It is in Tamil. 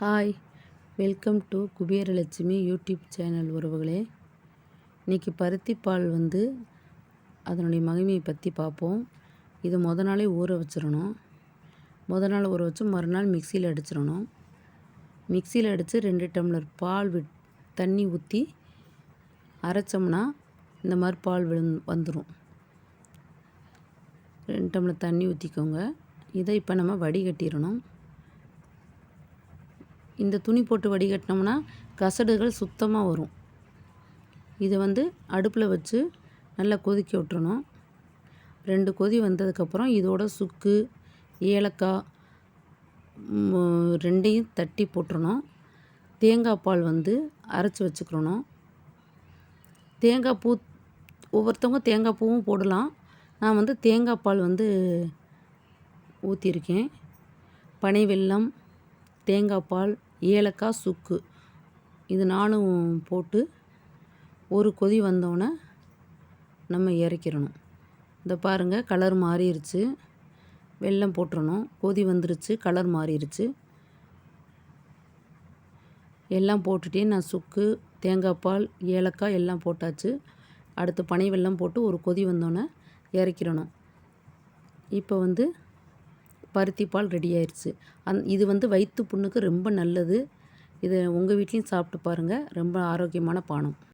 Hi welcome to Kuberalakshmi YouTube channel உறவுகளே. இன்றைக்கி பருத்தி பால் வந்து அதனுடைய மகிமையை பற்றி பார்ப்போம் இது முத நாளே ஊற வச்சிடணும். முத நாள் ஊற வச்சு மறுநாள் மிக்சியில் அடிச்சிடணும். மிக்சியில் அடித்து ரெண்டு டம்ளர் பால் விட் தண்ணி ஊற்றி அரைச்சோம்னா இந்த மாதிரி பால் விழுந் வந்துடும் ரெண்டு டம்ளர் தண்ணி ஊற்றிக்கோங்க இதை இப்போ நம்ம வடிகட்டிடணும். இந்த துணி போட்டு வடிகட்டினோம்னா கசடுகள் சுத்தமாக வரும். இதை வந்து அடுப்பில் வச்சு நல்லா கொதிக்க விட்டுறணும். ரெண்டு கொதி வந்ததுக்கப்புறம் இதோட சுக்கு ஏலக்காய் ரெண்டையும் தட்டி போட்டுறணும். தேங்காய் பால் வந்து அரைச்சி வச்சுக்கிறணும் தேங்காய் பூ ஒவ்வொருத்தவங்க தேங்காய் பூவும் போடலாம். நான் வந்து தேங்காய் பால் வந்து ஊற்றிருக்கேன் பனை வெல்லம் தேங்காய் பால் ஏலக்காய் சுக்கு. இது நானும் போட்டு ஒரு கொதி வந்தோடனே நம்ம இறக்கிடணும். இந்த பாருங்கள் கலர் மாறிடுச்சு வெல்லம் போட்டுறணும். கொதி வந்துருச்சு கலர் மாறிடுச்சு எல்லாம் போட்டுட்டே நான் சுக்கு தேங்காய் பால் ஏலக்காய் எல்லாம் போட்டாச்சு. அடுத்து பனை வெல்லம் போட்டு ஒரு கொதி வந்தோடனே இறக்கிடணும். இப்போ வந்து பருத்தி பால் ரெடி ஆயிடுச்சு அந் இது வந்து வயிற்று புண்ணுக்கு ரொம்ப நல்லது. இதை உங்கள் வீட்லேயும் சாப்பிட்டு பாருங்கள் ரொம்ப ஆரோக்கியமான பானம்.